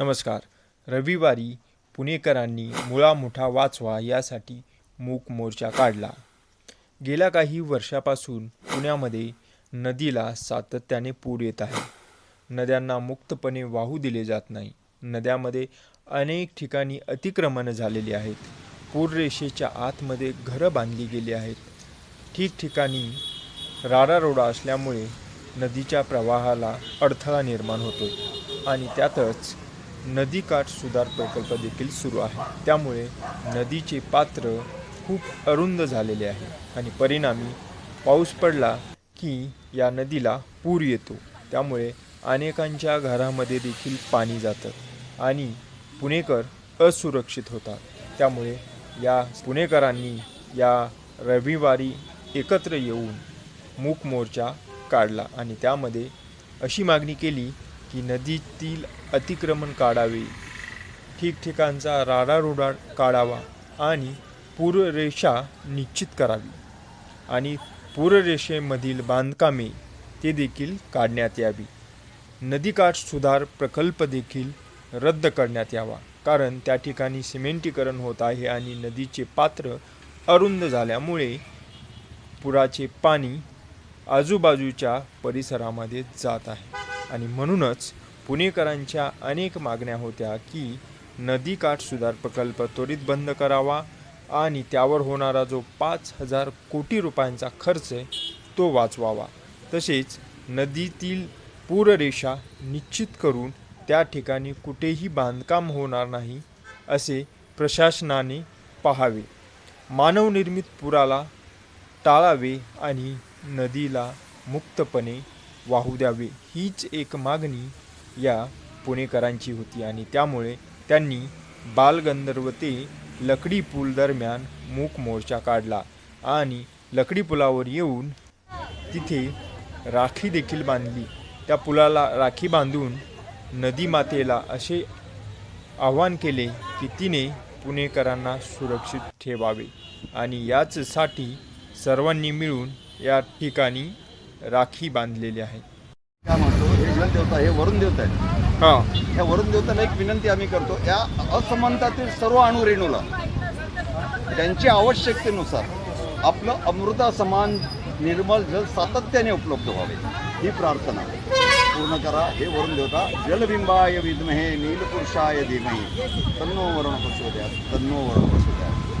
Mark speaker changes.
Speaker 1: नमस्कार. रविवारी पुणेकरांनी मुळा मोठा वाचवा यासाठी मूक मोर्चा काढला. गेल्या काही वर्षापासून पुण्यामध्ये नदीला सातत्याने पूर येत आहे. नद्यांना मुक्तपणे वाहू दिले जात नाही. नद्यामध्ये अनेक ठिकाणी अतिक्रमणं झालेली आहेत. पूररेषेच्या आतमध्ये घरं बांधली गेली आहेत. ठिकठिकाणी राडारोडा असल्यामुळे नदीच्या प्रवाहाला अडथळा निर्माण होतो आणि त्यातच नदीकाठ सुधार प्रकल्प देखील सुरू आहे. त्यामुळे नदीचे पात्र खूप अरुंद झालेले आहे आणि परिणामी पाऊस पडला की या नदीला पूर येतो. त्यामुळे अनेकांच्या घरामध्ये देखील पाणी जातं आणि पुणेकर असुरक्षित होतात. त्यामुळे या पुणेकरांनी या रविवारी एकत्र येऊन मूक मोर्चा काढला आणि त्यामध्ये अशी मागणी केली की नदीतील अतिक्रमण काढावे. ठिकठिकाणचा राडारोडा काढावा आणि पूररेषा निश्चित करावी आणि पूररेषेमधील बांधकामे ते देखील काढण्यात यावी. नदीकाठ सुधार प्रकल्प देखील रद्द करण्यात यावा कारण त्या ठिकाणी सिमेंटीकरण होत आहे आणि नदीचे पात्र अरुंद झाल्यामुळे पुराचे पाणी आजूबाजूच्या परिसरामध्ये जात आहे. आणि म्हणूनच पुणेकरांच्या अनेक मागण्या होत्या की नदीकाठ सुधार प्रकल्प त्वरित बंद करावा आणि त्यावर होणारा जो पाच हजार कोटी रुपयांचा खर्च आहे तो वाचवावा. तसेच नदीतील पूररेषा निश्चित करून त्या ठिकाणी कुठेही बांधकाम होणार नाही असे प्रशासनाने पाहावे. मानवनिर्मित पुराला टाळावे आणि नदीला मुक्तपणे वाहू द्यावे. हीच एक मागणी या पुणेकरांची होती आणि त्यामुळे त्यांनी बालगंधर्व ते लकडी पूल दरम्यान मूक मोर्चा काढला आणि लकडी पुलावर येऊन तिथे राखी देखील बांधली. त्या पुलाला राखी बांधून नदी मातेला असे आवाहन केले की तिने पुणेकरांना सुरक्षित ठेवावे आणि याचसाठी सर्वांनी मिळून या ठिकाणी राखी बांधलेली आहे.
Speaker 2: काय म्हणतो? हे देवता हे वरुण देवता आहेत.
Speaker 1: हां.
Speaker 2: ह्या वरुण देवताला एक विनंती आम्ही करतो या असमानतातील सर्व अणुरेणूला त्यांच्या आवश्यकतेनुसार आपलं अमृता समान निर्मल जल सातत्याने उपलब्ध व्हावे ही प्रार्थना. पूर्ण करा हे वरुण देवता. जलबिंबाय विद्महे नीलपुरुषाय धीमहि. तन्नो वरुण प्रचोदयात तन्नो वरुण प्रचोदयात